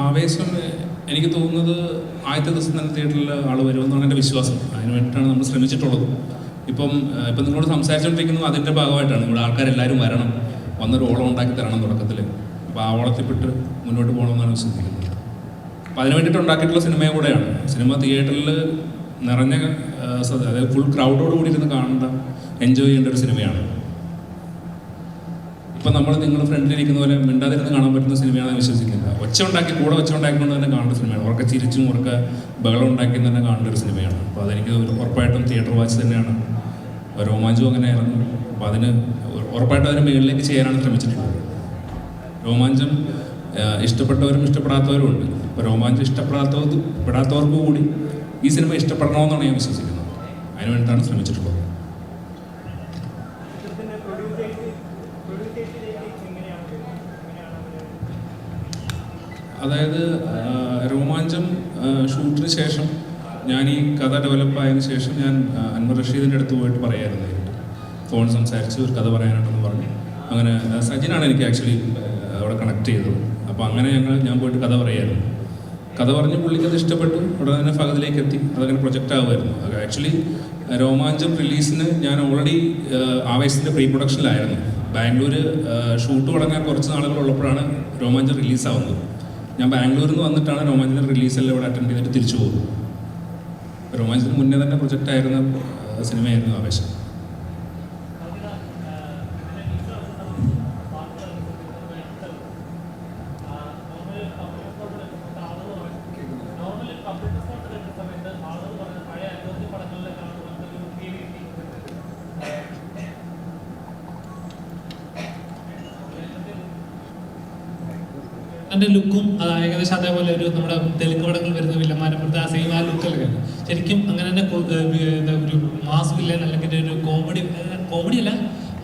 ആവേശം എനിക്ക് തോന്നുന്നത് ആദ്യത്തെ ദിവസം തന്നെ തിയേറ്ററിൽ ആൾ വരുമെന്നാണ് എന്റെ വിശ്വാസം. അതിന് വേണ്ടിയിട്ടാണ് നമ്മൾ ശ്രമിച്ചിട്ടുള്ളത്. ഇപ്പം ഇപ്പം നിങ്ങളോട് സംസാരിച്ചുകൊണ്ടിരിക്കുന്നത് അതിന്റെ ഭാഗമായിട്ടാണ്. ഇവിടെ ആൾക്കാരെല്ലാവരും വരണം. വന്നൊരു ഓളം ഉണ്ടാക്കി തരണം തുടക്കത്തിൽ. അപ്പോൾ ആ ഓളത്തിൽപ്പെട്ട് മുന്നോട്ട് പോകണമെന്നാണ് വിശ്വസിക്കുന്നത്. അപ്പോൾ അതിന് വേണ്ടിയിട്ട് ഉണ്ടാക്കിയിട്ടുള്ള സിനിമയും കൂടെയാണ്. സിനിമ തിയേറ്ററിൽ നിറഞ്ഞ അതായത് ഫുൾ ക്രൗഡോട് കൂടി ഇരുന്ന് കാണേണ്ട എൻജോയ് ചെയ്യേണ്ട ഒരു സിനിമയാണ്. ഇപ്പം നമ്മൾ നിങ്ങൾ ഫ്രണ്ടിലിരിക്കുന്ന പോലെ മിണ്ടാതിരുന്ന് കാണാൻ പറ്റുന്ന സിനിമയാണെന്ന് വിശ്വസിക്കുന്നില്ല ഒച്ച ഉണ്ടാക്കി കൂടെ ഒച്ച ഉണ്ടാക്കിക്കൊണ്ട് തന്നെ കാണേണ്ട സിനിമയാണ്. ഉറക്കെ ചിരിച്ചും ഉറക്കെ ബഹളം ഉണ്ടാക്കി തന്നെ കാണേണ്ട ഒരു സിനിമയാണ്. അപ്പോൾ അതെനിക്ക് ഉറപ്പായിട്ടും തിയേറ്റർ വാച്ച് തന്നെയാണ്. രോമാഞ്ചവും അങ്ങനെ ഇറങ്ങും അപ്പോൾ അതിന് ഉറപ്പായിട്ടും അതിന് മുകളിലേക്ക് ചെയ്യാനാണ് ശ്രമിച്ചിട്ടുള്ളത്. രോമാഞ്ചം ഇഷ്ടപ്പെട്ടവരും ഇഷ്ടപ്പെടാത്തവരും ഉണ്ട്. അപ്പോൾ രോമാഞ്ചം ഇഷ്ടപ്പെടാത്തവർ പെടാത്തവർക്ക് കൂടി ഈ സിനിമ ഇഷ്ടപ്പെടണമെന്നാണ് ഞാൻ വിശ്വസിക്കുന്നത്. അതിനുവേണ്ടിയിട്ടാണ് ശ്രമിച്ചിട്ടുള്ളത്. അതായത് രോമാഞ്ചം ഷൂട്ടിന് ശേഷം ഞാൻ ഈ കഥ ഡെവലപ്പ് ആയതിനു ശേഷം ഞാൻ അൻവർ റഷീദിന്റെ അടുത്ത് പോയിട്ട് പറയായിരുന്നു ഫോൺ സംസാരിച്ച് ഒരു കഥ പറയാനുണ്ടെന്ന് പറഞ്ഞു. അങ്ങനെ സജിനാണ് എനിക്ക് ആക്ച്വലി അവിടെ കണക്ട് ചെയ്തത്. അപ്പോൾ അങ്ങനെ ഞങ്ങൾ ഞാൻ പോയിട്ട് കഥ പറയായിരുന്നു കഥ പറഞ്ഞ് പുള്ളിക്ക് അത് ഇഷ്ടപ്പെട്ടു. ഉടനെ തന്നെ ഫഹദിലേക്ക് എത്തി. അതങ്ങനെ പ്രൊജക്റ്റ് ആവുമായിരുന്നു. ആക്ച്വലി രോമാഞ്ചം റിലീസിന് ഞാൻ ഓൾറെഡി ആവേശത്തിന്റെ പ്രീ പ്രൊഡക്ഷനിലായിരുന്നു ബാംഗ്ലൂർ ഷൂട്ട് തുടങ്ങാൻ കുറച്ച് നാളുകൾ ഉള്ളപ്പോഴാണ് രോമാഞ്ചം റിലീസാവുന്നത് ഞാൻ ബാംഗ്ലൂരിൽ നിന്ന് വന്നിട്ടാണ് രോമാഞ്ചിന്റെ റിലീസെല്ലാം ഇവിടെ അറ്റൻഡ് ചെയ്തിട്ട് തിരിച്ചു പോകുന്നത്. രോമാഞ്ചത്തിന് മുന്നേ തന്നെ പ്രൊജക്റ്റ് ആയിരുന്ന സിനിമയായിരുന്നു ആവേശം എന്റെ ലുക്കും ഏകദേശം അതേപോലെ ഒരു നമ്മുടെ തെലുങ്ക് പടങ്ങളിൽ വരുന്ന വില്ലന്മാരെ പോലത്തെ ആ സെയിം ആ ലുക്കൊക്കെ ശരിക്കും അങ്ങനെ തന്നെ എന്താ ഒരു മാസ് വില്ലൻ അല്ലെങ്കിൽ ഒരു കോമഡി കോമഡി അല്ല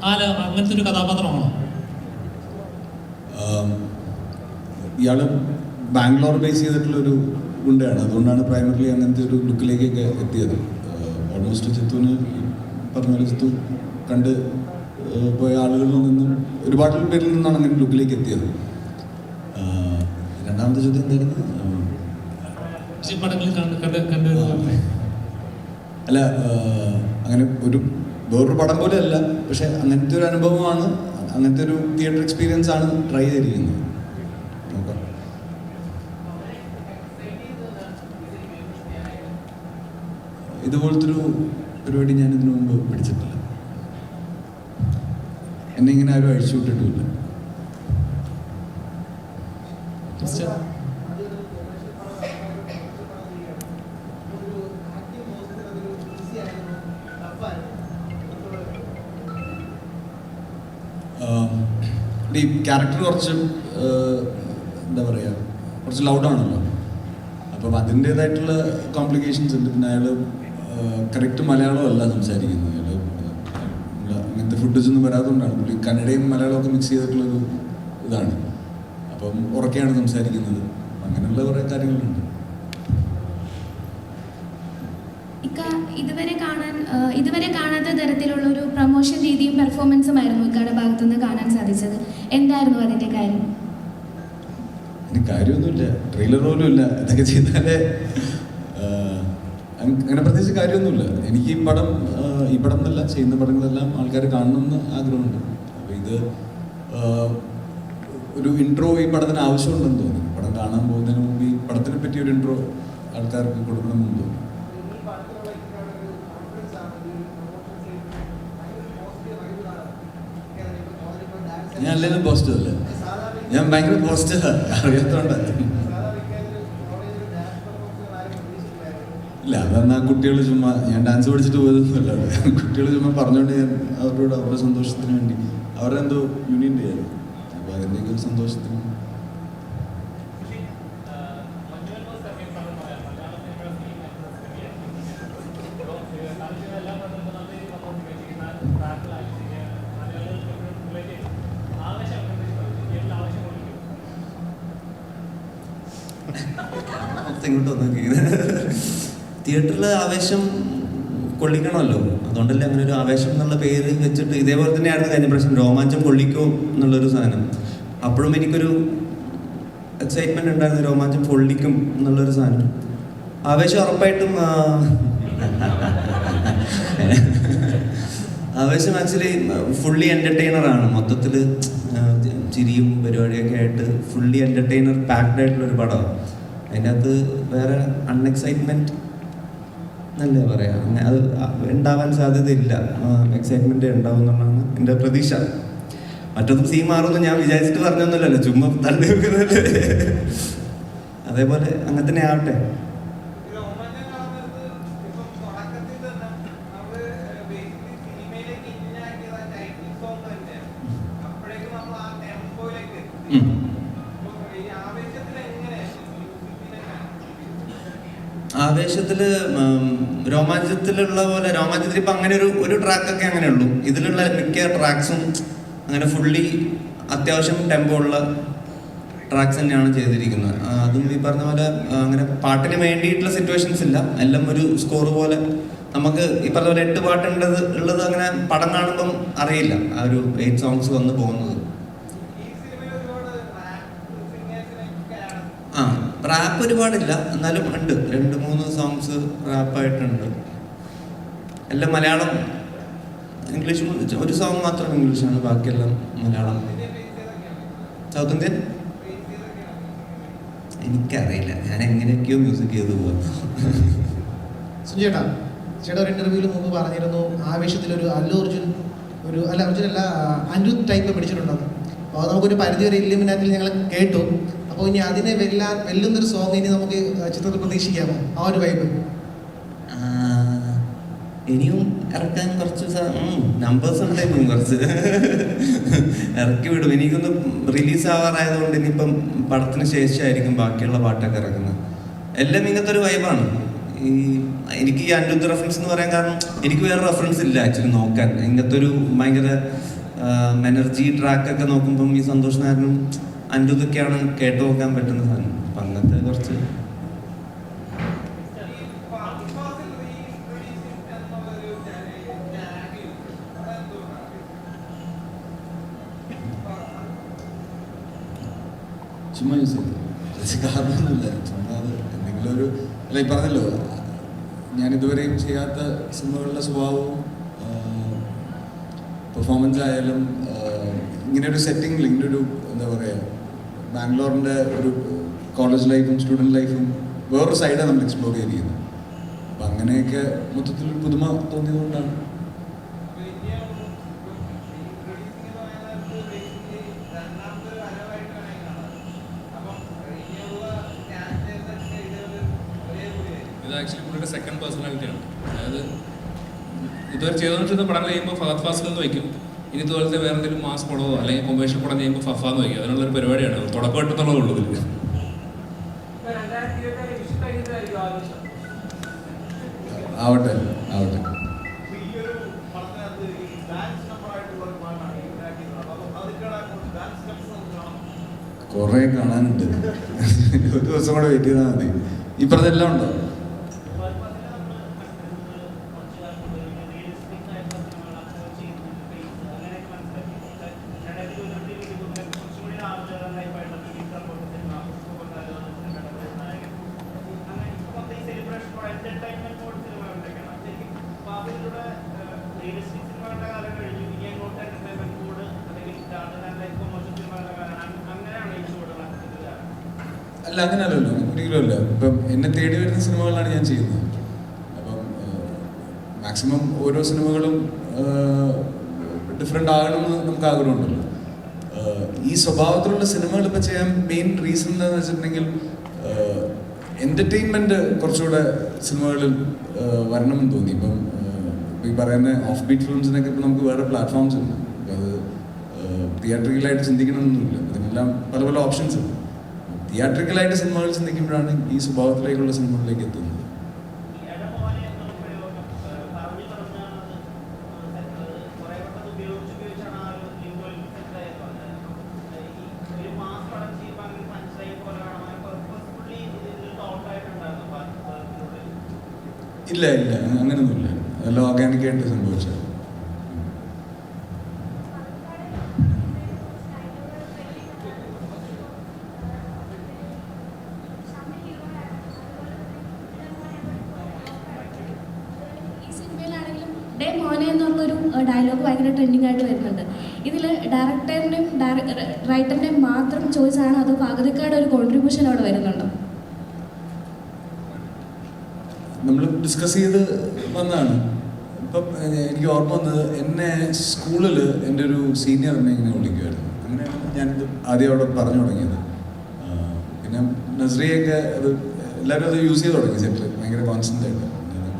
ആ ല- അങ്ങനത്തെ ഒരു കഥാപാത്രമാണോ? ഇയാൾ ബാംഗ്ലൂർ ബേസ് ചെയ്തിട്ടുള്ളൊരു ഗുണ്ടയാണ്. അതുകൊണ്ടാണ് പ്രൈമറിലി അങ്ങനത്തെ ഒരു ലുക്കിലേക്കൊക്കെ എത്തിയത്. ഓൾമോസ്റ്റ് ചിത്തുവിന് പറഞ്ഞ പോലെ ചിത്തു കണ്ട് പോയ ആളുകളിൽ നിന്നും ഒരുപാട് പേരിൽ നിന്നാണ് അങ്ങനെ ലുക്കിലേക്ക് എത്തിയത്. രണ്ടാമത്തെ ചോദ്യം എന്തായിരുന്നു? അല്ല അങ്ങനെ ഒരു വേറൊരു പടം പോലെ അല്ല പക്ഷെ അങ്ങനത്തെ ഒരു അനുഭവമാണ് അങ്ങനത്തെ ഒരു തിയേറ്റർ എക്സ്പീരിയൻസ് ആണ് ട്രൈ ചെയ്തിരിക്കുന്നത്. നോക്കാം. ഇതുപോലത്തെ ഒരു പരിപാടി ഞാൻ ഇതിനു മുമ്പ് പിടിച്ചിട്ടില്ല എന്നെ ഇങ്ങനെ ആരും അഴിച്ചു വിട്ടിട്ടുമില്ല. ഈ ക്യാരക്ടർ കുറച്ച് എന്താ പറയുക കുറച്ച് ലൗഡാണല്ലോ അപ്പം അതിന്റേതായിട്ടുള്ള കോംപ്ലിക്കേഷൻസ് ഉണ്ട്. പിന്നെ അയാൾ കറക്റ്റ് മലയാളം അല്ല സംസാരിക്കുന്നത്. അയാൾ അങ്ങനത്തെ ഫുഡ്സ് ഒന്നും വരാത്തതുകൊണ്ടാണ്. പുള്ളി കന്നഡയും മലയാളവും ഒക്കെ മിക്സ് ചെയ്തിട്ടുള്ളൊരു ഇതാണ്. അപ്പം ഉറക്കെയാണ് സംസാരിക്കുന്നത്. അങ്ങനെയുള്ള കുറേ കാര്യങ്ങളുണ്ട് ഇക്ക ഇതുവരെ കാണാൻ ആ, ഇതുവരെ കാണാത്ത തരത്തിലുള്ള ഒരു രീതിയും പെർഫോമൻസും ആയിരുന്നു ഇക്കയുടെ ഭാഗത്തുനിന്ന് കാണാൻ സാധിച്ചത്. എന്തായിരുന്നു അതിന്റെ കാര്യം? കാര്യമൊന്നുമില്ല. ട്രെയിലർ പോലും ഇല്ല ഇതൊക്കെ ചെയ്താലേ അങ്ങനെ പ്രത്യേകിച്ച് കാര്യമൊന്നുമില്ല. എനിക്ക് ഈ പടം ഈ പടം എന്നല്ല ചെയ്യുന്ന പടങ്ങളെല്ലാം ആൾക്കാർ കാണണമെന്ന് ആഗ്രഹമുണ്ട്. അപ്പോൾ ഇത് ഒരു ഇൻട്രോ ഈ പടത്തിന് ആവശ്യമുണ്ടെന്ന് തോന്നി. പടം കാണാൻ പോകുന്നതിന് മുമ്പ് ഈ പടത്തിനെ പറ്റി ഒരു ഇൻട്രോ ആൾക്കാർക്ക് കൊടുക്കണമെന്ന് തോന്നി ഈ പടത്തിലുള്ള ഇത്രയുള്ള ഒരു കോൺഫിഡൻസ് ആണ് ഈ പ്രൊമോഷൻ ചെയ്ത് ഭയങ്കര പോസിറ്റീവ് വൈബിലാണ് ഇപ്പോൾ ഡാൻസ് ഞാൻ അല്ലെങ്കിലും പോസിറ്റീവ് അല്ലേ? ഞാൻ ഭയങ്കര പോസിറ്റീവ് പ്രതീക്ഷിക്കില്ലായിരുന്നു ഇല്ല അതെന്നാ കുട്ടികൾ ചുമ്മാ ഞാൻ ഡാൻസ് പഠിച്ചിട്ട് പോയതൊന്നുമല്ല. കുട്ടികൾ ചുമ്മാ പറഞ്ഞുകൊണ്ട് ഞാൻ അവരോട് അവരുടെ സന്തോഷത്തിന് വേണ്ടി അവരെന്തോ യൂണിയൻ ചെയ്യാറ് അപ്പോൾ അതിന്റെയൊക്കെ ഒരു സന്തോഷത്തിന് ഇങ്ങോട്ട് വന്നു തിയേറ്ററിൽ ആവേശം കൊള്ളിക്കണമല്ലോ. അതുകൊണ്ടല്ലേ അങ്ങനെ ഒരു ആവേശം എന്നുള്ള പേര് വെച്ചിട്ട് ഇതേപോലെ തന്നെയായിരുന്നു കഴിഞ്ഞ പ്രശ്നം രോമാഞ്ചം കൊള്ളിക്കോ എന്നുള്ളൊരു സാധനം. അപ്പോഴും എനിക്കൊരു എക്സൈറ്റ്മെന്റ് ഉണ്ടായിരുന്നു രോമാഞ്ചം കൊള്ളിക്കും എന്നുള്ളൊരു സാധനം. ആവേശം ഉറപ്പായിട്ടും ആവേശം ആക്ച്വലി ഫുള്ളി എന്റർടൈനറാണ് മൊത്തത്തിൽ ചിരിയും പരിപാടിയൊക്കെ ആയിട്ട് ഫുള്ളി എന്റർടൈനർ പാക്ഡ് ആയിട്ടുള്ള ഒരു പടമാണ്. അതിന്റെ അകത്ത് വേറെ അൺഎക്സൈറ്റ്മെന്റ് എന്നല്ലേ പറയാം? അങ്ങനെ അത് ഉണ്ടാവാൻ സാധ്യതയില്ല. എക്സൈറ്റ്മെന്റ് ഉണ്ടാവും എന്നുള്ളതാണ് എന്റെ പ്രതീക്ഷ. മറ്റൊന്നും സീൻ മാറുമെന്ന് ഞാൻ വിചാരിച്ചിട്ട് പറഞ്ഞൊന്നുമല്ലല്ലോ. ചുമ്മാ തള്ളി വെക്കുന്നത് അതേപോലെ അങ്ങനെ തന്നെ ആവട്ടെ. ആവേശത്തിൽ രോമാഞ്ചത്തിലുള്ള പോലെ രോമാഞ്ചത്തിൽ ഇപ്പൊ അങ്ങനെ ഒരു ഒരു ട്രാക്കൊക്കെ അങ്ങനെ ഉള്ളൂ. ഇതിലുള്ള മിക്ക ട്രാക്സും അങ്ങനെ ഫുള്ളി അത്യാവശ്യം ടെമ്പോ ഉള്ള ട്രാക്സ് തന്നെയാണ് ചെയ്തിരിക്കുന്നത്. അതും ഈ പറഞ്ഞ പോലെ അങ്ങനെ പാട്ടിന് വേണ്ടിയിട്ടുള്ള സിറ്റുവേഷൻസ് ഇല്ല. എല്ലാം ഒരു സ്കോർ പോലെ നമുക്ക് ഈ പറഞ്ഞ പോലെ എട്ട് പാട്ടുണ്ടത് ഉള്ളത് അങ്ങനെ പടം കാണുമ്പം അറിയില്ല. ആ ഒരു എയ്റ്റ് സോങ്സ് വന്ന് പോകുന്നത് ഈ സിനിമയിൽ ഒരുപാട് റാപ്പ് സിംഗേഴ്സിനൊക്കെയാണ് ആ റാപ്പ് ഒരുപാടില്ല. എന്നാലും ഉണ്ട്. രണ്ട് മൂന്ന് സോങ്സ് റാപ്പായിട്ടുണ്ട് എല്ലാം മലയാളം. ഇംഗ്ലീഷ് ഒരു സോങ് മാത്രം ഇംഗ്ലീഷാണ് ബാക്കിയെല്ലാം മലയാളം. സൗത്ത് ഇന്ത്യൻ എനിക്കറിയില്ല. ഞാൻ എങ്ങനെയൊക്കെയോ മ്യൂസിക് ചെയ്തു പോകും സുജേട്ടാ ചേട്ടാ ഒരു ഇന്റർവ്യൂവിൽ മുമ്പ് പറഞ്ഞിരുന്നു ആവേശത്തിൽ ഒരു അല്ലു അർജുൻ ഒരു അല്ല അർജുൻ അല്ല അനു ടൈപ്പ് പിടിച്ചിട്ടുണ്ടെന്ന് അപ്പോൾ നമുക്കൊരു പരിധി വരെ ഇല്ലിമിനാറ്റിൽ ഞങ്ങൾ കേട്ടു. അപ്പോൾ ഇനി അതിനെ വെല്ലാൻ വെല്ലുന്നൊരു സോങ് ഇനി നമുക്ക് ചിത്രത്തിൽ പ്രതീക്ഷിക്കാമോ? ആ ഒരു വൈബ് ഇനിയും ഇറക്കാൻ കുറച്ച് നമ്പേഴ്സ് ഉണ്ട് ഇനിയും കുറച്ച്. ഇറക്കി വിടും എനിക്കൊന്ന് റിലീസ് ആവാറായതുകൊണ്ട് ഇനിയിപ്പം പടത്തിന് ശേഷമായിരിക്കും ബാക്കിയുള്ള പാട്ടൊക്കെ ഇറക്കുന്നത് എല്ലാം ഇങ്ങനത്തെ ഒരു വൈബാണ് ഈ എനിക്ക് ഈ അനിരുദ്ധ റെഫറൻസ് എന്ന് പറയാൻ കാരണം എനിക്ക് വേറെ റെഫറൻസ് ഇല്ല ആക്ച്വലി നോക്കാൻ. ഇങ്ങനത്തെ ഒരു ഭയങ്കര എനർജി ട്രാക്കൊക്കെ നോക്കുമ്പം ഈ സന്തോഷ് നായരനും അനിരുദ്ധൊക്കെയാണ് കേട്ടു നോക്കാൻ പറ്റുന്ന സാധനം. അപ്പം അങ്ങനത്തെ കുറച്ച് ചുമ്മാ യൂസ് ചെയ്തു കാരണമൊന്നുമില്ല. ചുമ്മാ അത് എന്തെങ്കിലും ഒരു അല്ല ഈ പറഞ്ഞല്ലോ ഞാൻ ഇതുവരെയും ചെയ്യാത്ത സിനിമകളുടെ സ്വഭാവവും പെർഫോമൻസ് ആയാലും ഇങ്ങനെ ഒരു സെറ്റിങ്ങിൽ ഇങ്ങനെ ഒരു എന്താ പറയുക ബാംഗ്ലൂരിന്റെ ഒരു കോളേജ് ലൈഫും സ്റ്റുഡന്റ് ലൈഫും വേറൊരു സൈഡാണ് നമ്മൾ എക്സ്പ്ലോർ ചെയ്തിരിക്കുന്നത്. അപ്പം അങ്ങനെയൊക്കെ മൊത്തത്തിൽ പുതുമ തോന്നിയതുകൊണ്ടാണ്. ഇത് ആക്ച്വലി സെക്കൻഡ് പേഴ്സണാലിറ്റിയാണ് അതായത് ഇതുവരെ ചെയ്തുകൊണ്ടിരുന്ന പടങ്ങൾ ചെയ്യുമ്പോൾ ഫഹദ് ഫാസിൽ എന്ന് വയ്ക്കും. ഇനി ഇതുപോലത്തെ വേറെ എന്തെങ്കിലും മാസ് പടമോ അല്ലെങ്കിൽ കൊമേഴ്ഷ്യൽ പടം ചെയ്യുമ്പോൾ ഫഫ എന്ന് വയ്ക്കും അതിനുള്ള പരിപാടിയാണ്. തുടക്കമായിട്ടുള്ളത് ഉള്ളൂ ആവട്ടെ ആവട്ടെ. കുറേ കാണാനുണ്ട്. ഒരു ദിവസം കൂടെ വെയിറ്റ് ചെയ്താൽ മതി. ഈ പറഞ്ഞെല്ലാം ഉണ്ടോ? അല്ല അങ്ങനെയല്ലല്ലോ. ഒരിക്കലും അല്ല ഇപ്പം എന്നെ തേടി വരുന്ന സിനിമകളാണ് ഞാൻ ചെയ്യുന്നത്. അപ്പം മാക്സിമം ഓരോ സിനിമകളും ഡിഫറെന്റ് ആകണമെന്ന് നമുക്ക് ആഗ്രഹമുണ്ടല്ലോ. ഈ സ്വഭാവത്തിലുള്ള സിനിമകൾ ഇപ്പം ചെയ്യാൻ മെയിൻ റീസൺ എന്താണെന്ന് വെച്ചിട്ടുണ്ടെങ്കിൽ എന്റർടൈൻമെന്റ് കുറച്ചുകൂടെ സിനിമകളിൽ വരണമെന്ന് തോന്നി. ഇപ്പം ഈ പറയുന്ന ഓഫ് ബീറ്റ് ഫിലിംസിനൊക്കെ ഇപ്പം നമുക്ക് വേറെ പ്ലാറ്റ്ഫോംസ് ഉണ്ട്. അത് തിയേറ്ററിക്കലായിട്ട് ചിന്തിക്കണമെന്നൊന്നുമില്ല. അതിനെല്ലാം പല പല ഓപ്ഷൻസ് ഉണ്ട്. തിയേറ്ററിക്കലായിട്ട് സിനിമകൾ ചിന്തിക്കുമ്പോഴാണ് ഈ സ്വഭാവത്തിലേക്കുള്ള സിനിമകളിലേക്ക് എത്തുന്നത്. ഇല്ല ഇല്ല അങ്ങനെയൊന്നുമില്ല അതെല്ലാം ഓർഗാനിക്കായിട്ട് സംഭവിച്ചത് മോനെ എന്നുള്ളൊരു ഡയലോഗ് ഭയങ്കര ട്രെൻഡിങ് ആയിട്ട് വരുന്നുണ്ട്. ഇതിൽ ഡയറക്ടറിന്റെയും റൈറ്ററിന്റെയും മാത്രം ആണോ. അതോ പാകതിക്കാരുടെ ഒരു കോൺട്രിബ്യൂഷൻ അവിടെ വരുന്നുണ്ടോ. നമ്മൾ ഡിസ്കസ് ചെയ്ത് വന്നതാണ്. ഇപ്പം എനിക്ക് ഓർമ്മ വന്നത് എന്നെ സ്കൂളിൽ എന്റെ ഒരു സീനിയർ എന്നെ ഇങ്ങനെ വിളിക്കുമായിരുന്നു അങ്ങനെയാണ് ഞാനിത് ആദ്യം അവിടെ പറഞ്ഞു തുടങ്ങിയത്. പിന്നെ നസ്രിയൊക്കെ അത് എല്ലാവരും അത് യൂസ് ചെയ്ത് തുടങ്ങി സെറ്റിൽ ഭയങ്കര കോൺസ്റ്റന്റ് ആയിട്ട് ഏഹ്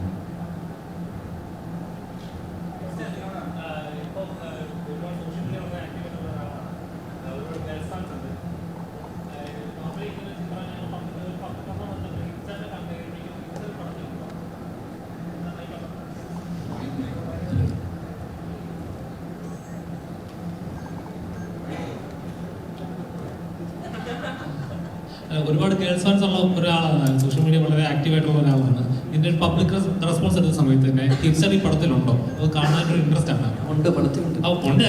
ഒരുപാട് ഗേൾസ് ഫാൻസ് ഉള്ള ഒരാളാണ്. സോഷ്യൽ മീഡിയ വളരെ ആക്റ്റീവ് ആയിട്ടുള്ള ഒരാളാണ്. ഇതിന്റെ പബ്ലിക് റെസ്പോൺസ് എടുത്ത സമയത്ത് തന്നെ ഹിപ്സറി പടത്തിലുണ്ടോ? അത് കാണാനൊരു ഇൻട്രസ്റ്റ് ആണ്? ഉണ്ട് പടത്തിലുണ്ട് ഉണ്ട്.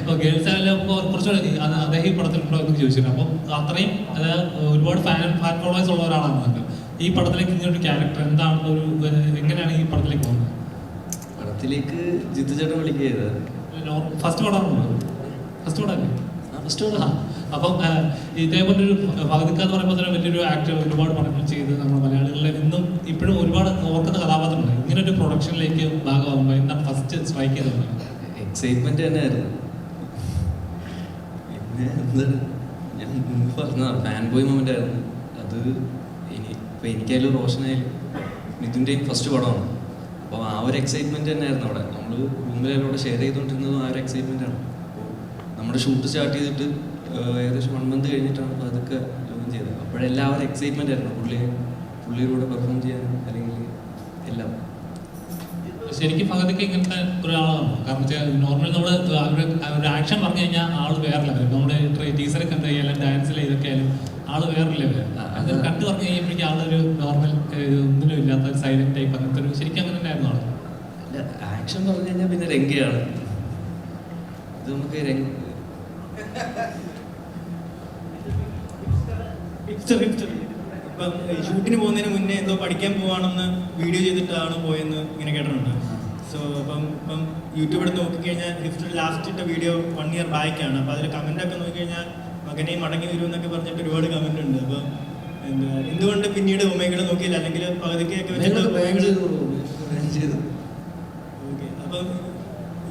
അപ്പോൾ ഗേൾസ് ആയാലും കുറച്ചുകൂടെ അദ്ദേഹം ഈ പടത്തിലുണ്ടോ എന്ന് ചോദിച്ചിട്ടുണ്ട്. അപ്പം അത്രയും അതായത് ഒരുപാട് ഫാൻ ഫാൻ ഫോളോവേഴ്സ് ഉള്ള ഒരാളാണ് ഈ പടത്തിലേക്ക് ഇങ്ങനെ ഒരു ക്യാരക്ടർ എന്താണ് ഒരു എങ്ങനെയാണ് ഈ പടത്തിലേക്ക് പോകുന്നത്? പടത്തിലേക്ക് ജിത്തു ചേട്ടൻ വിളിക്കുക ഫസ്റ്റ് പടമാണോ ഫസ്റ്റ് പടമല്ലേ ഫസ്റ്റ് ആ, അപ്പം ആ, ഇതേപോലെ ഒരു ഭഗതിക്ക എന്ന് പറയുമ്പോൾ തന്നെ വലിയൊരു ആക്ടർ ഒരുപാട് പടങ്ങൾ ചെയ്ത് നമ്മൾ മലയാളികളിൽ ഇന്നും ഇപ്പോഴും ഒരുപാട് ഓർക്കുന്ന കഥാപാത്രമുണ്ട് ഇങ്ങനെ ഒരു പ്രൊഡക്ഷനിലേക്ക് ഭാഗമാകുമ്പോൾ എന്താണ് ഫസ്റ്റ് സ്ട്രൈക്ക് ചെയ്തത് എക്സൈറ്റ്മെന്റ് തന്നെയായിരുന്നു. പിന്നെ പറഞ്ഞ ഫാൻ ബോയ് മൊമെന്റ് ആയിരുന്നു. അത് ഇനി എനിക്കായാലും റോഷനായാലും മിഥുന്റെയും ഫസ്റ്റ് പടമാണ്. അപ്പോൾ ആ ഒരു എക്സൈറ്റ്മെന്റ് തന്നെയായിരുന്നു അവിടെ. നമ്മൾ റൂമിലെല്ലാം അവിടെ ഷെയർ ചെയ്തുകൊണ്ടിരുന്നതും ആ ഒരു എക്സൈറ്റ്മെന്റ് ആണ്. അപ്പോൾ നമ്മുടെ ഷൂട്ട് സ്റ്റാർട്ട് ചെയ്തിട്ട് ഏകദേശം വൺ മന്ത് കഴിഞ്ഞിട്ടാണ് പതുക്കെ ലോഞ്ച് ജോയിൻ ചെയ്തത്. അപ്പോഴെല്ലാവരും എക്സൈറ്റ്മെന്റ് ആയിരുന്നു. പുള്ളിയെ പുള്ളിയിലൂടെ പെർഫോം ചെയ്യാൻ അല്ലെങ്കിൽ എല്ലാം. ശരിക്കും ഭഗതിക്ക് ഇങ്ങനത്തെ ഒരാളാണ് കാരണം വെച്ചാൽ നോർമൽ നമ്മൾ അവരുടെ ഒരു ആക്ഷൻ പറഞ്ഞു കഴിഞ്ഞാൽ ആൾ വേറെ ലെവൽ നമ്മുടെ ടീച്ചറൊക്കെ കണ്ടു ചെയ്യാലും ഡാൻസിൽ ഇതൊക്കെ ആയാലും ആൾ വേറെ ലെവൽ അത് കണ്ടു പറഞ്ഞു കഴിയുമ്പോഴേക്കും ആളൊരു നോർമൽ ഒന്നിനും ഇല്ലാത്ത സൈലന്റ് ടൈപ്പ് അങ്ങനത്തെ ഒരു ശരിക്കും അങ്ങനെ തന്നെയായിരുന്നു ആൾ അല്ല ആക്ഷൻ പറഞ്ഞു കഴിഞ്ഞാൽ പിന്നെ രംഗയാണ്. ഇത് നമുക്ക് രംഗ ഹിപ്സ്റ്റർ ഹിപ്സ്റ്റർ ഇപ്പം ഷൂട്ടിന് പോകുന്നതിന് മുന്നേ എന്തോ പഠിക്കാൻ പോവാണെന്ന് വീഡിയോ ചെയ്തിട്ടാണ് പോയെന്ന് ഇങ്ങനെ കേട്ടിട്ടുണ്ട്. സോ അപ്പം ഇപ്പം യൂട്യൂബ് എടുത്ത് നോക്കിക്കഴിഞ്ഞാൽ ഹിപ്സ്റ്റർ ലാസ്റ്റ് ഇട്ട വീഡിയോ വൺ ഇയർ ബാക്കാണ് അപ്പോൾ അതിൽ കമന്റ് ഒക്കെ നോക്കിക്കഴിഞ്ഞാൽ മകനെ മടങ്ങി വരും എന്നൊക്കെ പറഞ്ഞിട്ട് ഒരുപാട് കമന്റ് ഉണ്ട്. അപ്പോൾ എന്താ എന്തുകൊണ്ട് പിന്നീട് ഒമേഗളെ നോക്കിയില്ല? അല്ലെങ്കിൽ പകുതിക്കൊക്കെ വെച്ചിട്ട് ഓക്കെ അപ്പം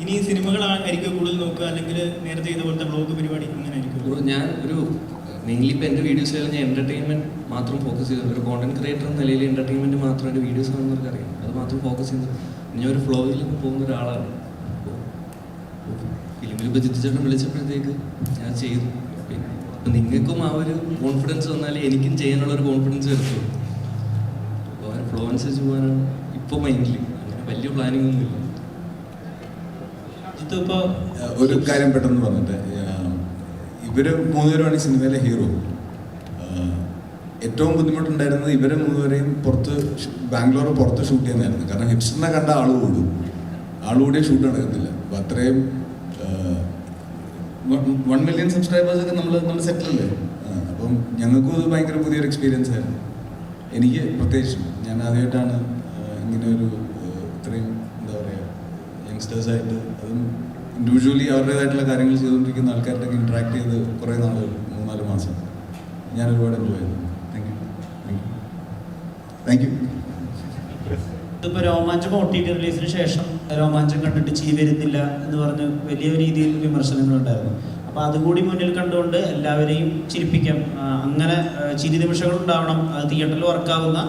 ഇനി സിനിമകളായിരിക്കും കൂടുതൽ നോക്കുക. അല്ലെങ്കിൽ നേരത്തെ ഇതുപോലത്തെ ബ്ലോഗ് പരിപാടി അങ്ങനെ ആയിരിക്കും. ഞാൻ ഒരു മെയിൻലി ഇപ്പം എന്റെ വീഡിയോസ് ഞാൻ എന്റർടൈൻമെന്റ് മാത്രം ഫോക്കസ് ചെയ്തു ഒരു കോണ്ടന്റ് ക്രിയേറ്റർ എന്ന നിലയിൽ എന്റർടൈൻമെന്റ് മാത്രം എന്റെ വീഡിയോസ് ആണെന്നവർക്ക് അറിയാം. അത് മാത്രം ഫോക്കസ് ചെയ്തു ഞാൻ ഒരു ഫ്ലോയിൽ പോകുന്ന ഒരാളാണ്. ഫിലിമിൽ ഇപ്പോൾ ചേട്ടൻ വിളിച്ചപ്പോഴത്തേക്ക് ഞാൻ ചെയ്തു. അപ്പം നിങ്ങൾക്കും ആ ഒരു കോൺഫിഡൻസ് വന്നാലേ എനിക്കും ചെയ്യാനുള്ള ഒരു കോൺഫിഡൻസ് വരത്തുള്ളൂ. അപ്പോൾ ആ ഫ്ലോ അനുസരിച്ച് പോകാനാണ് ഇപ്പോൾ മൈൻഡിൽ അങ്ങനെ വലിയ പ്ലാനിങ് ഒന്നുമില്ല. ഇതിപ്പോൾ ഒരു കാര്യം പെട്ടെന്ന് പറഞ്ഞിട്ട് ഇവർ മൂന്നുപേരുമാണ് ഈ സിനിമയിലെ ഹീറോ. ഏറ്റവും ബുദ്ധിമുട്ടുണ്ടായിരുന്നത് ഇവരെ മൂന്നുപേരെയും പുറത്ത് ബാംഗ്ലൂർ പുറത്ത് ഷൂട്ട് ചെയ്യുന്നതായിരുന്നു. കാരണം ഹിപ്സ്റ്ററിനെ കണ്ട ആൾ കൂടും. ആൾ കൂടിയ ഷൂട്ട് നടക്കത്തില്ല. അപ്പം അത്രയും വൺ മില്യൺ സബ്സ്ക്രൈബേഴ്സ് ഒക്കെ നമ്മൾ നമ്മൾ സെറ്റിലല്ലേ? അപ്പം ഞങ്ങൾക്കും ഇത് ഭയങ്കര പുതിയൊരു എക്സ്പീരിയൻസ് ആയിരുന്നു. എനിക്ക് പ്രത്യേകിച്ചും ഞാൻ ആദ്യമായിട്ടാണ് ഇങ്ങനെ ഒരു ഇത്രയും എന്താ പറയുക യങ്സ്റ്റേഴ്സായിട്ട് അതും ഇൻഡിവിജ്വലി അവരുടേതായിട്ടുള്ള കാര്യങ്ങൾ ചെയ്തുകൊണ്ടിരിക്കുന്ന ആൾക്കാരുടെ ഇൻട്രാക്ട് ചെയ്ത് കുറേ നാളുകൾ മൂന്നാൽ മാസം. ഞാൻ ഒരുപാട് എൻജോയ് ചെയ്തു. താങ്ക് യു താങ്ക് യു ഇതിപ്പോൾ രോമാഞ്ചം ഒ ടി റിലീസിന് ശേഷം രോമാഞ്ചം കണ്ടിട്ട് ചീ വരുന്നില്ല എന്ന് പറഞ്ഞ് വലിയ രീതിയിൽ വിമർശനങ്ങളുണ്ടായിരുന്നു. അപ്പോൾ അതുകൂടി മുന്നിൽ കണ്ടുകൊണ്ട് എല്ലാവരെയും ചിരിപ്പിക്കാം. അങ്ങനെ ചിരി നിമിഷങ്ങൾ ഉണ്ടാവണം. അത് തിയേറ്ററിൽ വർക്കാവുന്ന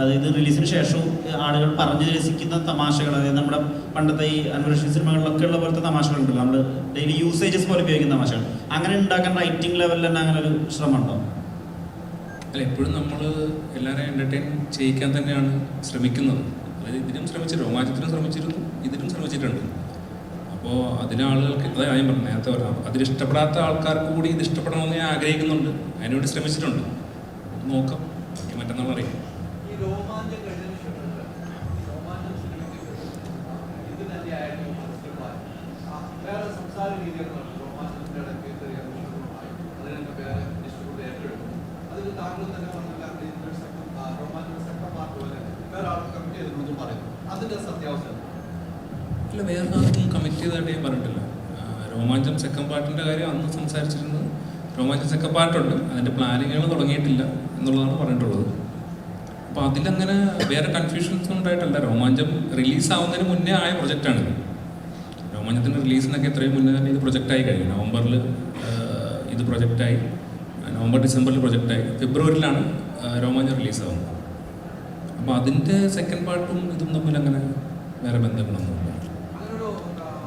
അതായത് റിലീസിന് ശേഷവും ആളുകൾ പറഞ്ഞു രസിക്കുന്ന തമാശകൾ അതായത് നമ്മുടെ പണ്ടത്തെ ഈ അൻവറേഷൻ സിനിമകളിലൊക്കെ ഉള്ള പോലത്തെ തമാശകളുണ്ടല്ലോ. നമ്മൾ ഡെയിലി യൂസേജസ് പോലെ ഉപയോഗിക്കുന്ന തമാശകൾ. അങ്ങനെ ഉണ്ടാക്കാൻ റൈറ്റിംഗ് ലെവലിൽ തന്നെ അങ്ങനെ ഒരു ശ്രമമുണ്ടോ? അല്ല എപ്പോഴും നമ്മൾ എല്ലാവരെയും എന്റർടൈൻ ചെയ്യിക്കാൻ തന്നെയാണ് ശ്രമിക്കുന്നത്. അതായത് ഇതിനും ശ്രമിച്ചു രോമാചിത്രം ശ്രമിച്ചിരുന്നു. ഇതിനും ശ്രമിച്ചിട്ടുണ്ട്. അപ്പോൾ അതിന് ആളുകൾക്ക് അതായത് ഞാൻ പറഞ്ഞു നേരത്തെ പറഞ്ഞു അതിലിഷ്ടപ്പെടാത്ത ആൾക്കാർക്ക് കൂടി ഇത് ഇഷ്ടപ്പെടണമെന്ന് ഞാൻ ആഗ്രഹിക്കുന്നുണ്ട്. അതിനുവേണ്ടി ശ്രമിച്ചിട്ടുണ്ട്. നോക്കാം. മറ്റന്നാൾ അറിയാം ഈ രോമാഞ്ചം കഴിഞ്ഞതിന് ശേഷം രോമാഞ്ചം സിനിമയ്ക്ക് ഇത് തന്നെയായിരുന്നു മനസ്സിലുണ്ടായത്. ആ, വേറെ സംസാര രീതികളാണ് രോമാഞ്ചത്തിന്റെ ഇടയ്ക്ക് ചെറിയ വിഷയങ്ങളുമായി അതിനൊക്കെ വേറെ ഡിസ്ട്രിബ്യൂട്ട് ഏറ്റെടുത്തു അതിൽ താങ്കൾ തന്നെ പറഞ്ഞ കാരണം ഇതിന്റെ ഒരു second, ആ, രോമാഞ്ചത്തിന്റെ സെക്കൻഡ് പാർട്ട് പോലെ വേറെ ആൾ കമ്മിറ്റ് ചെയ്തിട്ടുണ്ടെന്ന് പറയുന്നു അതിന്റെ സത്യാവസ്ഥ എന്താണ്? ഇല്ല വേറെ ആർക്കും കമ്മിറ്റ് ചെയ്തതായിട്ട് ഞാൻ പറഞ്ഞിട്ടില്ല. രോമാഞ്ചം സെക്കൻഡ് പാർട്ടിന്റെ കാര്യം അന്ന് സംസാരിച്ചിരുന്നത് രോമാഞ്ചം സെക്കൻഡ് പാർട്ടുണ്ട് അതിന്റെ പ്ലാനിങ്ങുകൾ തുടങ്ങിയിട്ടില്ല എന്നുള്ളതാണ് പറഞ്ഞിട്ടുള്ളത്. അപ്പോൾ അതിലങ്ങനെ വേറെ കൺഫ്യൂഷൻസ് ഉണ്ടായിട്ടല്ല. രോമാഞ്ചം റിലീസ് ആവുന്നതിന് മുന്നേ ആയ പ്രൊജക്റ്റാണ് രോമാഞ്ചത്തിന്റെ റിലീസിനൊക്കെ എത്രയും മുന്നേ തന്നെ ഇത് പ്രൊജക്റ്റായി കഴിഞ്ഞു. നവംബറിൽ ഇത് പ്രൊജക്റ്റായി നവംബർ ഡിസംബറിൽ പ്രൊജക്റ്റായി ഫെബ്രുവരിയിലാണ് രോമാഞ്ചം റിലീസ് ആവുന്നത്. അപ്പോൾ അതിന്റെ സെക്കൻഡ് പാർട്ടും ഇതും തമ്മിൽ അങ്ങനെ വേറെ ബന്ധങ്ങളൊന്നുമില്ല അങ്ങനൊരു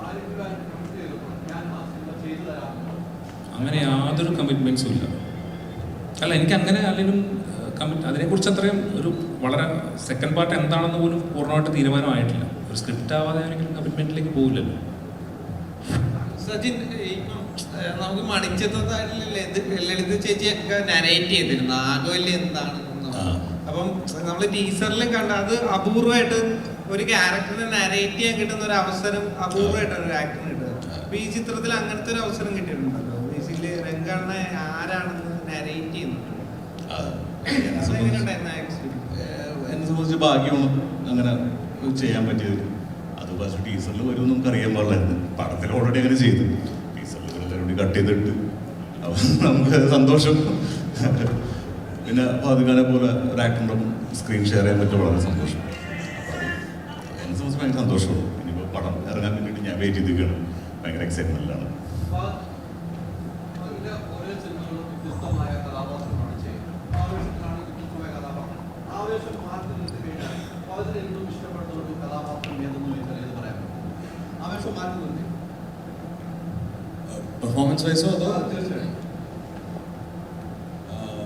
ആരെങ്കിലും ആയിട്ട് കമ്മിറ്റ് ചെയ്തപ്പോൾ ഞാൻ ആ സിനിമ ചെയ്തു തരാമെന്നോ അങ്ങനെ യാതൊരു കമ്മിറ്റ്മെന്റ്സും ഇല്ല. അല്ല എനിക്ക് അങ്ങനെ അല്ലെങ്കിലും കമ്മിറ്റ് അതിനെക്കുറിച്ച് അത്രയും ഒരു വളരെ സെക്കൻഡ് പാർട്ട് എന്താണെന്ന് പോലും പൂർണമായിട്ട് തീരുമാനമായിട്ടില്ല. ഒരു സ്ക്രിപ്റ്റ് ആവാതെ ആണെങ്കിലും കമ്മിറ്റ്മെന്റിലേക്ക് പോകില്ലല്ലോ സജിൻ നമുക്ക് മണിച്ചത്തായിട്ടില്ല ലളിത ചേച്ചിയൊക്കെ നരേറ്റ് ചെയ്തിരുന്നു. ആകവല്യ എന്താണെന്ന് ആ. അപ്പം നമ്മൾ ടീച്ചറിലും കണ്ട അത് അപൂർവമായിട്ട് ഒരു ക്യാരക്ടറിനെ നരേറ്റ് ചെയ്യാൻ കിട്ടുന്ന ഒരു അവസരം അപൂർവമായിട്ടാണ് ഒരു ആക്ടറിന് കിട്ടുന്നത്. അപ്പൊ ഈ ചിത്രത്തിൽ അങ്ങനത്തെ ഒരു അവസരം കിട്ടിയിട്ടുണ്ടല്ലോ എന്നെ സംബന്ധിച്ച് ഭാഗ്യമാണ് അങ്ങനെ ചെയ്യാൻ പറ്റിയത്. അത് ഫസ്റ്റ് ടീസറിൽ വരും നമുക്ക് അറിയാൻ പാടില്ലായിരുന്നു. പടത്തിൽ ഓൾറെഡി അങ്ങനെ ചെയ്തു. ടീസറിൽ എല്ലാവരും കൂടി കട്ട് ചെയ്തിട്ട്. നമുക്ക് സന്തോഷം. പിന്നെ പാതുകാനെ പോലെ ഒരു ആക്ടറിന്റെ സ്ക്രീൻ ഷെയർ ചെയ്യാൻ പറ്റും വളരെ സന്തോഷം. എന്നെ സംബന്ധിച്ച് ഭയങ്കര സന്തോഷമാണ്. ഇനിയിപ്പോൾ പടം ഇറങ്ങാൻ വേണ്ടിയിട്ട് ഞാൻ വെയിറ്റ് ചെയ്തിരിക്കുകയാണ്. ഭയങ്കര എക്സൈറ്റ്മെന്റിലാണ് വൈസോ അതോ ആഹ്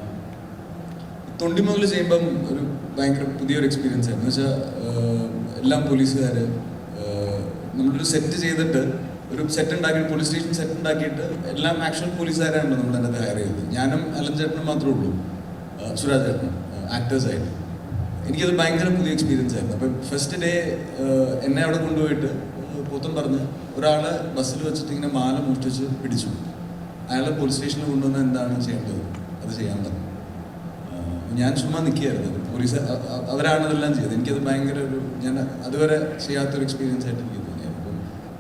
ചെയ്യുമ്പം ഒരു ഭയങ്കര പുതിയൊരു എക്സ്പീരിയൻസ് ആയിരുന്നു. വെച്ചാൽ എല്ലാം പോലീസുകാർ നമ്മളൊരു സെറ്റ് ചെയ്തിട്ട് ഒരു സെറ്റ് ഉണ്ടാക്കിയിട്ട് പോലീസ് സ്റ്റേഷൻ സെറ്റ് ഉണ്ടാക്കിയിട്ട് എല്ലാം ആക്ച്വൽ പോലീസുകാരാണല്ലോ നമ്മൾ അതിനകത്ത് ഹയർ ചെയ്തത്. ഞാനും അലൻ ചേട്ടനും മാത്രമേ ഉള്ളൂ. സുരാജ് ചേട്ടനും ആക്ടേഴ്സായിട്ട് എനിക്കത് ഭയങ്കര പുതിയ എക്സ്പീരിയൻസ് ആയിരുന്നു. അപ്പം ഫസ്റ്റ് ഡേ എന്നെ അവിടെ കൊണ്ടുപോയിട്ട് പൂത്തം പറഞ്ഞ് ഒരാളെ ബസ്സിൽ വെച്ചിട്ട് ഇങ്ങനെ മാല മോഷ്ടിച്ച് പിടിച്ചു. അയാളെ പോലീസ് സ്റ്റേഷനിൽ കൊണ്ടുവന്ന് എന്താണ് ചെയ്യേണ്ടത്? അത് ചെയ്യാൻ പറഞ്ഞു. ഞാൻ ചുമ്മാ നിൽക്കുകയായിരുന്നു. പോലീസ് അവരാണ് ഇതെല്ലാം ചെയ്തത്. എനിക്കത് ഭയങ്കര ഒരു ഞാൻ അതുവരെ ചെയ്യാത്തൊരു എക്സ്പീരിയൻസ് ആയിട്ട് എനിക്ക് തോന്നിയായിരുന്നു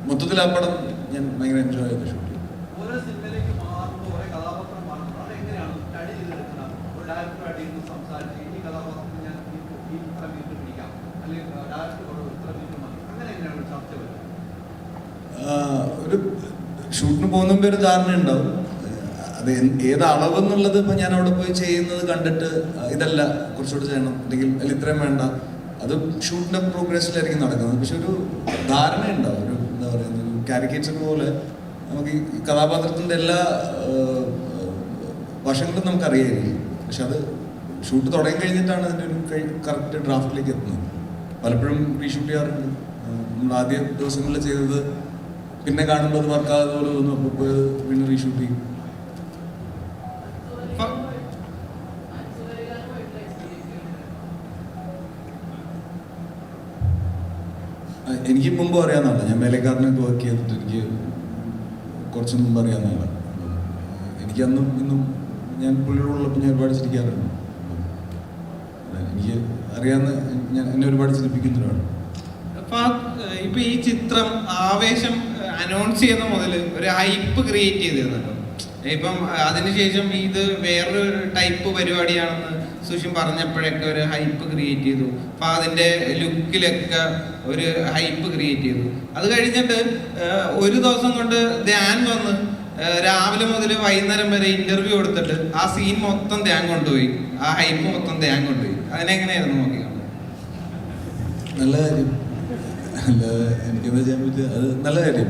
മൊത്തത്തിൽ ആ പടം ഞാൻ ഭയങ്കര എൻജോയ് ചെയ്ത് ഷൂട്ട് ചെയ്തു ഓരോ സിനിമയിലേക്ക് മാറുമ്പോൾ ഓരോ കഥാപാത്രം മാറുമ്പോൾ അതെങ്ങനെയാണ് സ്റ്റഡി ചെയ്തെടുക്കുന്നത് ഒരു ഡയറക്ടറായിട്ട് ഇരുന്ന് സംസാരിച്ച് ഈ കഥാപാത്രത്തിന് ഞാൻ ഈ ഈ ഇത്ര മിനിറ്റ് പിടിക്കാം അല്ലെങ്കിൽ ഡയറക്ടർ പറഞ്ഞു ഇത്ര മിനിറ്റ് മതി അങ്ങനെ എങ്ങനെയാണ് ഒരു ചർച്ച വരുന്നത് ആഹ് ഒരു ഷൂട്ടിന് പോകുന്ന ഒരു ധാരണ ഉണ്ടാവും. അത് ഏത് അളവെന്നുള്ളത് ഇപ്പം ഞാൻ അവിടെ പോയി ചെയ്യുന്നത് കണ്ടിട്ട് ഇതല്ല കുറച്ചുകൂടെ ചെയ്യണം. അല്ലെങ്കിൽ അല്ല ഇത്രയും വേണ്ട. അത് ഷൂട്ടിന്റെ പ്രോഗ്രസ്സിലായിരിക്കും നടക്കുന്നത്. പക്ഷെ ഒരു ധാരണ ഉണ്ടാവും. ഒരു എന്താ പറയുക ഒരു കാരിക്കേച്ചർ പോലെ നമുക്ക് ഈ കഥാപാത്രത്തിന്റെ എല്ലാ വശങ്ങളും നമുക്ക് അറിയായിരിക്കും പക്ഷെ അത് ഷൂട്ട് തുടങ്ങി കഴിഞ്ഞിട്ടാണ് അതിന്റെ ഒരു കറക്റ്റ് ഡ്രാഫ്റ്റിലേക്ക് എത്തുന്നത്. പലപ്പോഴും റീഷൂട്ട് ചെയ്യാറുണ്ട്. നമ്മൾ ആദ്യ ദിവസങ്ങളിൽ ചെയ്തത് പിന്നെ കാണുമ്പോൾ അത് വർക്കാകാതെ പോലെ തോന്നും അപ്പോൾ വീണ്ടും റീഷൂട്ട് ചെയ്യും. എനിക്ക് മുമ്പ് അറിയാവുന്നതാണ് ഞാൻ വേലക്കാരനൊക്കെ വർക്ക് ചെയ്തിട്ട് എനിക്ക് കുറച്ച് മുമ്പ് അറിയാവുന്നതാണ് എനിക്ക് അന്നും ഇന്നും ഞാൻ പുള്ളിയുടെ ഉള്ളപ്പോൾ ഞാൻ ഒരുപാട് ചിരിക്കാറുണ്ട്. എനിക്ക് അറിയാവുന്ന ഞാൻ എന്നെ ഒരുപാട് ചിരിപ്പിക്കുന്നവരാണ് അപ്പൊ ഇപ്പൊ ഈ ചിത്രം ആവേശം അനൗൺസ് ചെയ്യുന്ന മുതൽ ഒരു ഹൈപ്പ് ക്രിയേറ്റ് ചെയ്തിരുന്നല്ലോ ഇപ്പം അതിനുശേഷം ഇത് വേറൊരു ടൈപ്പ് പരിപാടിയാണെന്ന് സുഷിൻ പറഞ്ഞപ്പോഴൊക്കെ ഒരു ഹൈപ്പ് ക്രിയേറ്റ് ചെയ്തു. അപ്പൊ അതിന്റെ ലുക്കിലൊക്കെ ഒരു ഹൈപ്പ് ക്രിയേറ്റ് ചെയ്തു. അത് കഴിഞ്ഞിട്ട് ഒരു ദിവസം കൊണ്ട് ധ്യാൻ വന്ന് രാവിലെ മുതൽ വൈകുന്നേരം വരെ ഇന്റർവ്യൂ കൊടുത്തിട്ട് ആ സീൻ മൊത്തം ധ്യാൻ കൊണ്ടുപോയി. ആ ഹൈപ്പ് മൊത്തം ധ്യാൻ കൊണ്ടുപോയി. അതിനെങ്ങനെയായിരുന്നു നോക്കി നല്ല കാര്യം. അല്ല എനിക്കെന്താ ചെയ്യാൻ പറ്റുക അത് നല്ല കാര്യം.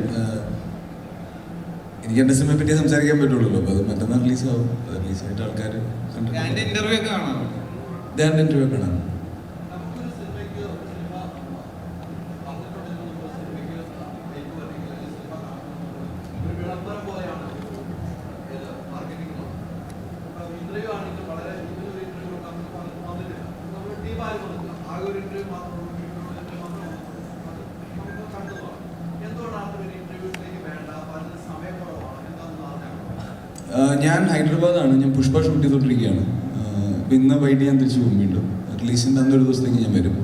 എനിക്ക് എന്റെ സിനിമയെ പറ്റി സംസാരിക്കാൻ പറ്റുള്ളൂ. അപ്പോൾ അത് മറ്റന്നാൾ റിലീസ് ആവും റിലീസ് ആയിട്ട് ആൾക്കാർ ധ്യാന്റെ ഇന്റർവ്യൂ ഒക്കെ കാണാം ധ്യാന്റെ ഇന്റർവ്യൂ കാണാം നമുക്കൊരു സിനിമയ്ക്ക് ഒരു സിനിമ പറഞ്ഞിട്ടുണ്ടെങ്കിൽ ഒരു സിനിമയ്ക്ക് ഹൈപ്പ് വരണമെങ്കിൽ അല്ലെങ്കിൽ സിനിമ കാണണമെന്നുള്ളത് ഒരു വിളംബരം പോലെയാണ് ഇത് മാർക്കറ്റിംഗ് ഇന്റർവ്യൂ ആണെങ്കിൽ വളരെ ഇതിനൊരു ഇന്റർവ്യൂ നമുക്ക് വന്ന് വന്നിട്ടില്ല നമ്മൾ ടീമായി കൊടുക്കുക ആകെ ഒരു ഇന്റർവ്യൂ മാത്രം നമുക്ക് കണ്ടതാണ് എന്തുകൊണ്ടാണ് ഒരു ഇന്റർവ്യൂസിലേക്ക് വേണ്ട പലരും സമയക്കുറവാണ് എന്താണെന്ന് പറഞ്ഞാൽ ആ, ഞാൻ ഹൈദരാബാദാണ് ഞാൻ പുഷ്പ ഷൂട്ട് ചെയ്തുകൊണ്ടിരിക്കുകയാണ് ഇന്ന് വൈകിട്ട് ഞാൻ തിരിച്ചു പോകും വീണ്ടും. റിലീസിന്റെ അന്നൊരു ദിവസത്തേക്ക് ഞാൻ വരും.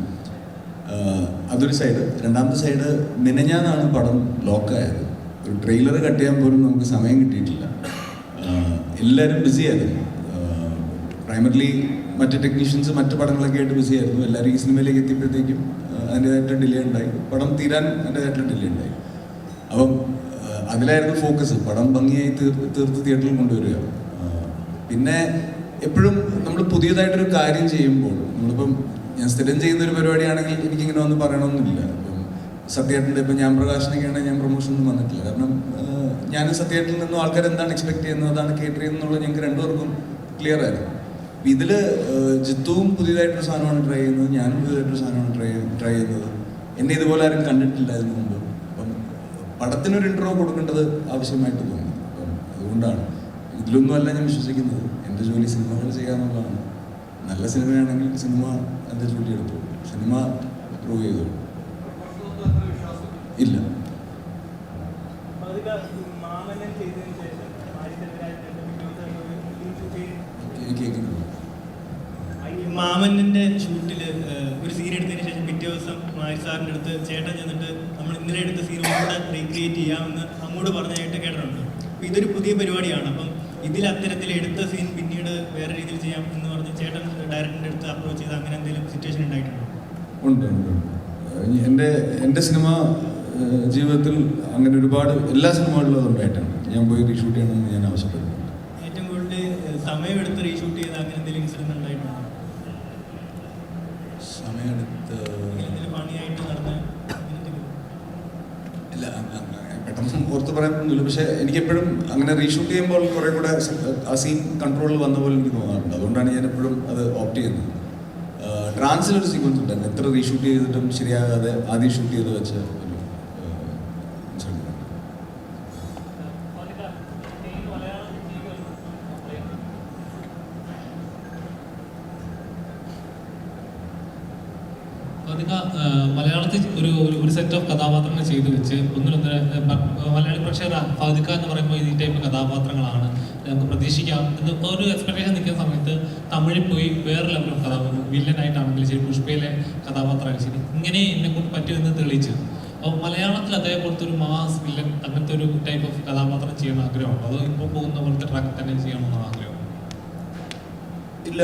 അതൊരു സൈഡ് രണ്ടാമത്തെ സൈഡ് മിനഞ്ഞാന്നാണ് പടം ലോക്കായത് ഒരു ട്രെയിലർ കട്ട് ചെയ്യാൻ പോലും നമുക്ക് സമയം കിട്ടിയിട്ടില്ല. എല്ലാവരും ബിസി ആയിരുന്നു. പ്രൈമറിലി മറ്റ് ടെക്നീഷ്യൻസ് മറ്റ് പടങ്ങളൊക്കെ ആയിട്ട് ബിസി ആയിരുന്നു. എല്ലാവരും ഈ സിനിമയിലേക്ക് എത്തിയപ്പോഴത്തേക്കും അതിന്റേതായിട്ട് ഡിലേ ഉണ്ടായി. പടം തീരാൻ അതിന്റെതായിട്ടുള്ള ഡിലേ ഉണ്ടായി. അപ്പം അതിലായിരുന്നു ഫോക്കസ് പടം ഭംഗിയായി തീർത്ത് തീർത്ത് തിയേറ്ററിൽ കൊണ്ടുവരിക. പിന്നെ എപ്പോഴും നമ്മൾ പുതിയതായിട്ടൊരു കാര്യം ചെയ്യുമ്പോൾ നമ്മളിപ്പം ഞാൻ സ്ഥിരം ചെയ്യുന്ന ഒരു പരിപാടിയാണെങ്കിൽ എനിക്കിങ്ങനെ ഒന്ന് പറയണമെന്നില്ല സത്യേട്ടന്റെ ഇപ്പം ഞാൻ പ്രകാശനൊക്കെയാണെങ്കിൽ ഞാൻ പ്രൊമോഷൻ ഒന്നും വന്നിട്ടില്ല. കാരണം ഞാൻ സത്യേട്ടിൽ നിന്നും ആൾക്കാർ എന്താണ് എക്സ്പെക്ട് ചെയ്യുന്നത് അതാണ് കേറ്റർ എന്നുള്ളത് ഞങ്ങൾക്ക് രണ്ടുപേർക്കും ക്ലിയർ ആയിരുന്നു. ഇതിൽ ജിത്തുവും പുതിയതായിട്ടൊരു സാധനമാണ് ട്രൈ ചെയ്യുന്നത് ഞാനും പുതിയതായിട്ടൊരു സാധനമാണ് ട്രൈ ട്രൈ ചെയ്യുന്നത്. എന്നെ ഇതുപോലെ ആരും കണ്ടിട്ടില്ല അതിന് മുമ്പ്. അപ്പം പടത്തിനൊരു ഇൻട്രോ കൊടുക്കേണ്ടത് ആവശ്യമായിട്ട് തോന്നി. അപ്പം അതുകൊണ്ടാണ്. ഇതിലൊന്നും അല്ല ഞാൻ വിശ്വസിക്കുന്നത്. എന്റെ ജോലി സിനിമകൾ ചെയ്യാന്നുള്ളതാണ്. നല്ല സിനിമയാണെങ്കിൽ സിനിമ എന്റെ ജോലി എടുത്തു സിനിമ പ്രൂവ് ചെയ്തു. ഇല്ല. മാമന്നിന്റെ ഷൂട്ടിൽ ഒരു സീൻ എടുത്തതിന് ശേഷം പിറ്റേ ദിവസം മാരി സാറിന്റെ അടുത്ത് ചേട്ടൻ ചെന്നിട്ട് നമ്മൾ ഇന്നലെ എടുത്ത സീൻ കൂടെ റീക്രിയേറ്റ് ചെയ്യാമെന്ന് അങ്ങോട്ട് പറഞ്ഞതായിട്ട് കേട്ടിട്ടുണ്ട്. ഇതൊരു പുതിയ പരിപാടിയാണ്. അപ്പം ഇതിൽ അത്തരത്തിൽ എടുത്ത സീൻ പിന്നീട് വേറെ രീതിയിൽ ചെയ്യാം എന്ന് പറഞ്ഞ് ചേട്ടൻ ഡയറക്ടറിന്റെ അടുത്ത് അപ്രോച്ച് ചെയ്ത് അങ്ങനെ എന്തെങ്കിലും സിറ്റുവേഷൻ ഉണ്ടായിട്ടുണ്ടോ? ഉണ്ട് എന്റെ എന്റെ സിനിമ ജീവിതത്തിൽ അങ്ങനെ ഒരുപാട് എല്ലാ സിനിമകളിലും അതുണ്ടായിട്ടാണ് ഞാൻ പോയി റീഷൂട്ട് ചെയ്യണമെന്ന് ഞാൻ ആവശ്യപ്പെടുന്നു. ഏറ്റവും കൂടുതൽ സമയമെടുത്ത് റീഷൂട്ട് ചെയ്ത് അങ്ങനെ എന്തെങ്കിലും ഇൻസിഡന്റ് ഉണ്ടായിട്ടുണ്ടോ? സമയമെടുത്ത് പണിയായിട്ട് നടന്ന ഇല്ല പെട്ടെന്ന് ഓർത്ത് പറയാനൊന്നുമില്ല പക്ഷേ എനിക്കെപ്പോഴും അങ്ങനെ റീഷൂട്ട് ചെയ്യുമ്പോൾ കുറേ കൂടെ ആ സീൻ കൺട്രോളിൽ വന്ന പോലെ എനിക്ക് തോന്നാറുണ്ട്. അതുകൊണ്ടാണ് ഞാൻ എപ്പോഴും അത് ഓപ്റ്റ് ചെയ്യുന്നത്. ട്രാൻസിലൊരു സീക്വൻസ് ഉണ്ടായിരുന്നു എത്ര റീഷൂട്ട് ചെയ്തിട്ടും ശരിയാകാതെ ആദ്യം ഷൂട്ട് ചെയ്ത് വെച്ച ഒരു മലയാളത്തിൽ ഒരു സെറ്റ് ഓഫ് കഥാപാത്രങ്ങൾ ചെയ്തു വെച്ച് ഒന്നിലൊന്നര മലയാളി പ്രേക്ഷകർ ഫാദിക്ക എന്ന് പറയുമ്പോൾ ഈ ടൈപ്പ് കഥാപാത്രങ്ങളാണ്. നമുക്ക് പ്രതീക്ഷിക്കാം. എന്ന് ഒരു എക്സ്പെക്ടേഷൻ നിൽക്കുന്ന സമയത്ത് തമിഴിൽ പോയി വേറെ ലെവൽ ഓഫ് കഥാപാത്രം വില്ലനായിട്ടാണെങ്കിലും ശരി പുഷ്പയിലെ കഥാപാത്രമാണ് ശരി ഇങ്ങനെ എന്നെ കൊണ്ട് പറ്റുമെന്ന് തെളിയിച്ചത് അപ്പോൾ മലയാളത്തിൽ അതേപോലത്തെ ഒരു മാസ് വില്ലൻ അങ്ങനത്തെ ഒരു ടൈപ്പ് ഓഫ് കഥാപാത്രം ചെയ്യണം ആഗ്രഹമുണ്ടോ? അതോ ഇപ്പോൾ പോകുന്ന പോലത്തെ ട്രാക്ക് തന്നെ ചെയ്യണമെന്നാണ് ആഗ്രഹം? ഇല്ല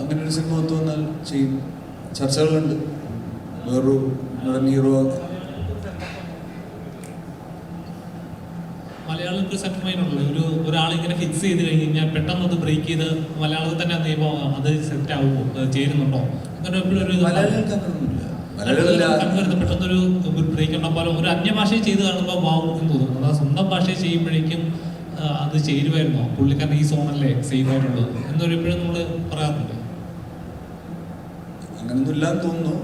അങ്ങനെ ഒരു സിനിമ ഒത്തു വന്നാൽ ചെയ്യും. ചർച്ചകളുണ്ട്. നടൻ ഹീറോ മലയാളത്തിൽ ഒരു സെറ്റർമൈനുള്ളത് ഒരു ഒരാളിങ്ങനെ ഫിക്സ് ചെയ്ത് കഴിഞ്ഞ് കഴിഞ്ഞാൽ പെട്ടെന്ന് അത് ബ്രേക്ക് ചെയ്ത് മലയാളത്തിൽ തന്നെ നിയമം അത് സെറ്റ് ആവുമോ ചേരുന്നുണ്ടോ? അങ്ങനെ എപ്പോഴും ഒരു ഇത് മലയാളികൾക്ക് അങ്ങനെയൊന്നുമില്ല മലയാളികളല്ല കണ്ടുവരുന്നത് പെട്ടെന്നൊരു ബ്രേക്ക് ഉണ്ടപ്പോൾ ഒരു അന്യഭാഷയിൽ ചെയ്ത് കാണുമ്പോൾ വാവും തോന്നും. തോന്നുന്നു അത് സ്വന്തം ഭാഷയിൽ ചെയ്യുമ്പോഴേക്കും അത് ചേരുമായിരുന്നോ. പുള്ളിക്കാരൻ ഈ സോണല്ലേ സേഫ് ആയിട്ടുള്ളത്. എന്നൊരു എപ്പോഴും നമ്മൾ പറയാറുണ്ട്. അങ്ങനൊന്നും ഇല്ലാന്ന് തോന്നുന്നു.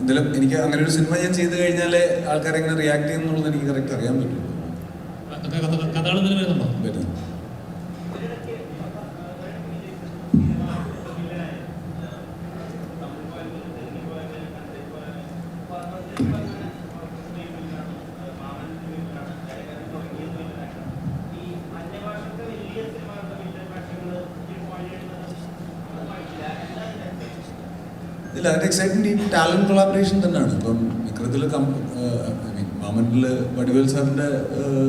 എന്തായാലും എനിക്ക് അങ്ങനെ ഒരു സിനിമ ഞാൻ ചെയ്തു കഴിഞ്ഞാലേ ആൾക്കാർ എങ്ങനെ റിയാക്ട് ചെയ്യുന്നുള്ളത് എനിക്ക് കറക്റ്റ് അറിയാൻ പറ്റുള്ളൂ. എന്തെങ്കിലും എക്സൈറ്റ്മെന്റ് ഈ ടാലന്റ് കൊളാബറേഷൻ തന്നെയാണ്. ഇപ്പം വിക്രത്തിൽ മാമനിൽ വടിവേൽ സാറിന്റെ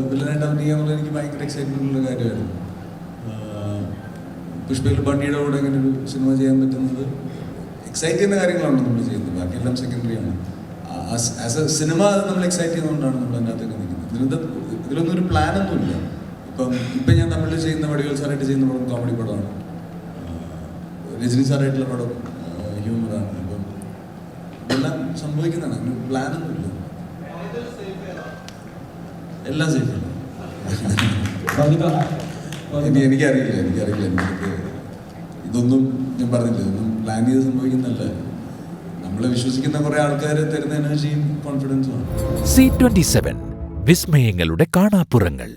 വില്ലനായിട്ട് അഭിനയിക്കാന്നുള്ളത് എനിക്ക് ഭയങ്കര എക്സൈറ്റ്മെന്റ് ഉള്ള കാര്യമായിരുന്നു. പുഷ്പയിൽ ബണ്ണിയുടെ കൂടെ ഇങ്ങനെ ഒരു സിനിമ ചെയ്യാൻ പറ്റുന്നത് എക്സൈറ്റ് ചെയ്യുന്ന കാര്യങ്ങളാണ് നമ്മൾ ചെയ്യുന്നത്. ബാക്കിയെല്ലാം സെക്കൻഡറി ആണ്. ആസ് എ സിനിമ അത് നമ്മൾ എക്സൈറ്റ് ചെയ്യുന്നതുകൊണ്ടാണ് നമ്മൾ അതിനകത്തൊക്കെ നിൽക്കുന്നത്. ഇതിലത് ഇതിലൊന്നും ഒരു പ്ലാൻ ഒന്നുമില്ല ഇപ്പം ഇപ്പം ഞാൻ തമിഴിൽ ചെയ്യുന്ന വടിവേൽ സാറായിട്ട് ചെയ്യുന്ന പടം കോമഡി പടമാണ്. രജനി സാറായിട്ടുള്ള പടം ഹ്യൂമറാണ് ഇതെല്ലാം സംഭവിക്കുന്നതാണ്. അങ്ങനെ പ്ലാൻ ഒന്നുമില്ല എല്ലാം സേഫ് ചെയ്യണം എനിക്കറിയില്ല എനിക്കറിയില്ല എനിക്ക് ഇതൊന്നും ഞാൻ പറഞ്ഞില്ല. ഇതൊന്നും പ്ലാൻ ചെയ്ത് സംഭവിക്കുന്നല്ല നമ്മളെ വിശ്വസിക്കുന്ന കുറെ ആൾക്കാർ തരുന്ന എനർജിയും കോൺഫിഡൻസും ആണ്. സി ട്വന്റി സെവൻ വിസ്മയങ്ങളുടെ കാണാപ്പുറങ്ങൾ.